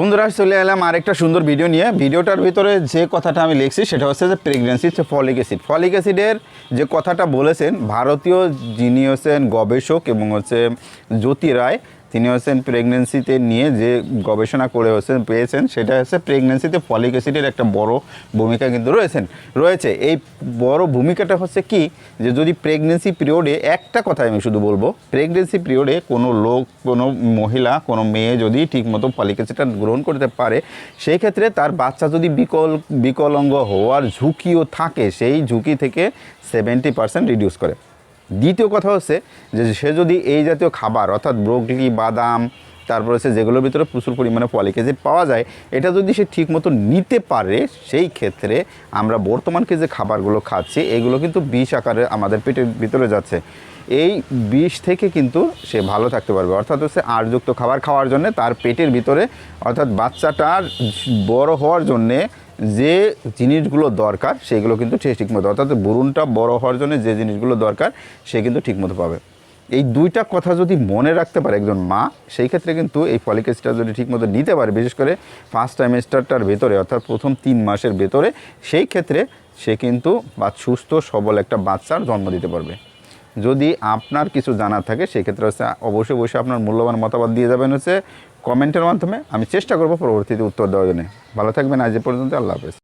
বন্ধুরা, চলে এলাম আরেকটা সুন্দর ভিডিও নিয়ে। ভিডিওটার ভিতরে যে কথাটা আমি লিখছি, সেটা হচ্ছে যে প্রেগনেন্সি হচ্ছে ফলিক অ্যাসিড ফলিক অ্যাসিডের যে কথাটা বলেছেন, ভারতীয় যিনি হচ্ছেন গবেষক এবং হচ্ছে জ্যোতি রায় তিনি হচ্ছেন প্রেগনেন্সিতে নিয়ে যে গবেষণা করে হচ্ছেন, পেয়েছেন, সেটা হচ্ছে প্রেগনেন্সিতে ফলিক অ্যাসিডের একটা বড় ভূমিকা কিন্তু রয়েছেন। রয়েছে। এই বড় ভূমিকাটা হচ্ছে কি? যে যদি প্রেগনেন্সি পিরিয়ডে একটা কথা আমি শুধু বলব প্রেগনেন্সি পিরিয়ডে কোনো লোক, কোনো মহিলা, কোনো মেয়ে যদি ঠিকমতো ফলিক অ্যাসিডটা গ্রহণ করতে পারে সেই ক্ষেত্রে তার বাচ্চা যদি বিকল, বিকলাঙ্গ হওয়ার ঝুঁকিও থাকে, সেই ঝুঁকি থেকে সেভেন্টি পার্সেন্ট রিডিউস করে। দ্বিতীয় কথা হচ্ছে যে সে যদি এই জাতীয় খাবার অর্থাৎ ব্রোকলি বাদাম তারপর হচ্ছে যেগুলোর ভিতরে প্রচুর পরিমাণে ফলিক অ্যাসিড পাওয়া যায়, এটা যদি সে ঠিকমতো নিতে পারে, সেই ক্ষেত্রে আমরা বর্তমানকে যে খাবারগুলো খাচ্ছি, এগুলো কিন্তু বিষ আকারে আমাদের পেটের ভিতরে যাচ্ছে। এই বিষ থেকে কিন্তু সে ভালো থাকতে পারবে। অর্থাৎ হচ্ছে আরযুক্ত খাবার খাওয়ার জন্য তার পেটের ভিতরে, অর্থাৎ বাচ্চাটার বড় হওয়ার জন্যে যে জিনিসগুলো দরকার, সেগুলো কিন্তু সে ঠিকমতো, অর্থাৎ ভ্রূণটা বড় হওয়ার জন্য যে জিনিসগুলো দরকার, সে কিন্তু ঠিকমতো পাবে। এই দুইটা কথা যদি মনে রাখতে পারে একজন মা, সেই ক্ষেত্রে কিন্তু এই ফলিক অ্যাসিডটা যদি ঠিকমতো নিতে পারে, বিশেষ করে ফার্স্ট টাইমেস্টারটার ভেতরে, অর্থাৎ প্রথম তিন মাসের ভেতরে, সেই ক্ষেত্রে সে কিন্তু বা সুস্থ, সবল একটা বাচ্চার জন্ম দিতে পারবে। যদি আপনার কিছু জানার থাকে সেক্ষেত্রে হচ্ছে অবশ্যই বসে আপনার মূল্যবান মতামত দিয়ে যাবেন হচ্ছে কমেন্টের মাধ্যমে। আমি চেষ্টা করব পরবর্তীতে উত্তর দেওয়ার জন্য। ভালো থাকবেন, আজ পর্যন্ত, আল্লাহ হাফেজ।